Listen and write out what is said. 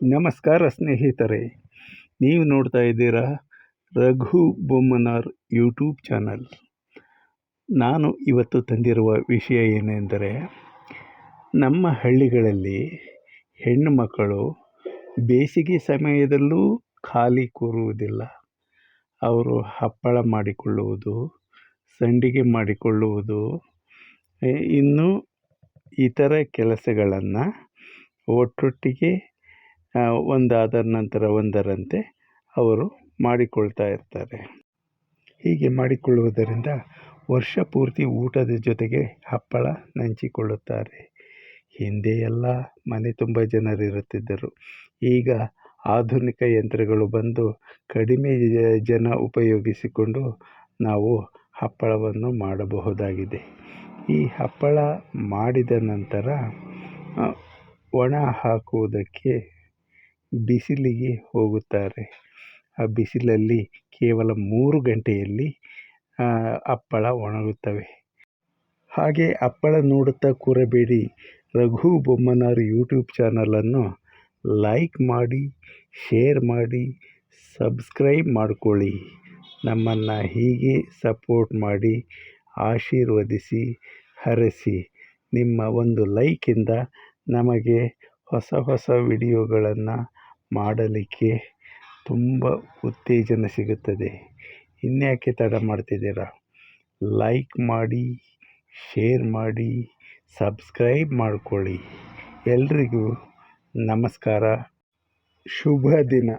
ನಮಸ್ಕಾರ ಸ್ನೇಹಿತರೆ, ನೀವು ನೋಡ್ತಾ ಇದ್ದೀರಾ ರಘು ಬೊಮ್ಮನಾರ್ ಯೂಟ್ಯೂಬ್ ಚಾನಲ್. ನಾನು ಇವತ್ತು ತಂದಿರುವ ವಿಷಯ ಏನೆಂದರೆ, ನಮ್ಮ ಹಳ್ಳಿಗಳಲ್ಲಿ ಹೆಣ್ಣು ಮಕ್ಕಳು ಬೇಸಿಗೆ ಸಮಯದಲ್ಲೂ ಖಾಲಿ ಕೂರುವುದಿಲ್ಲ. ಅವರು ಹಪ್ಪಳ ಮಾಡಿಕೊಳ್ಳುವುದು, ಸಂಡಿಗೆ ಮಾಡಿಕೊಳ್ಳುವುದು, ಇನ್ನು ಇತರ ಕೆಲಸಗಳನ್ನು ಒಟ್ಟೊಟ್ಟಿಗೆ ಒಂದಾದ ನಂತರ ಒಂದರಂತೆ ಅವರು ಮಾಡಿಕೊಳ್ತಾ ಇರ್ತಾರೆ. ಹೀಗೆ ಮಾಡಿಕೊಳ್ಳುವುದರಿಂದ ವರ್ಷ ಪೂರ್ತಿ ಊಟದ ಜೊತೆಗೆ ಹಪ್ಪಳ ನಂಚಿಕೊಳ್ಳುತ್ತಾರೆ. ಹಿಂದೆ ಎಲ್ಲ ಮನೆ ತುಂಬ ಜನರಿರುತ್ತಿದ್ದರು. ಈಗ ಆಧುನಿಕ ಯಂತ್ರಗಳು ಬಂದು ಕಡಿಮೆ ಜನ ಉಪಯೋಗಿಸಿಕೊಂಡು ನಾವು ಹಪ್ಪಳವನ್ನು ಮಾಡಬಹುದಾಗಿದೆ. ಈ ಹಪ್ಪಳ ಮಾಡಿದ ನಂತರ ಒಣ ಹಾಕುವುದಕ್ಕೆ ಬಿಸಿಲಿಗೆ ಹೋಗುತ್ತಾರೆ. ಆ ಬಿಸಿಲಲ್ಲಿ ಕೇವಲ ಮೂರು ಗಂಟೆಯಲ್ಲಿ ಹಪ್ಪಳ ಒಣಗುತ್ತವೆ. ಹಾಗೆ ಹಪ್ಪಳ ನೋಡುತ್ತಾ ಕೂರಬೇಡಿ. ರಘು ಬೊಮ್ಮನಾರ್ ಯೂಟ್ಯೂಬ್ ಚಾನಲನ್ನು ಲೈಕ್ ಮಾಡಿ, ಶೇರ್ ಮಾಡಿ, ಸಬ್ಸ್ಕ್ರೈಬ್ ಮಾಡಿಕೊಳ್ಳಿ. ನಮ್ಮನ್ನು ಹೀಗೆ ಸಪೋರ್ಟ್ ಮಾಡಿ, ಆಶೀರ್ವದಿಸಿ, ಹರಸಿ. ನಿಮ್ಮ ಒಂದು ಲೈಕಿಂದ ನಮಗೆ ಹೊಸ ಹೊಸ ವಿಡಿಯೋಗಳನ್ನು ಮಾಡಲಿಕ್ಕೆ ತುಂಬ ಉತ್ತೇಜನ ಸಿಗುತ್ತದೆ. ಇನ್ಯಾಕೆ ತಡ ಮಾಡ್ತಿದ್ದೀರಾ? ಲೈಕ್ ಮಾಡಿ, ಶೇರ್ ಮಾಡಿ, ಸಬ್ಸ್ಕ್ರೈಬ್ ಮಾಡಿಕೊಳ್ಳಿ. ಎಲ್ರಿಗೂ ನಮಸ್ಕಾರ. ಶುಭ ದಿನ.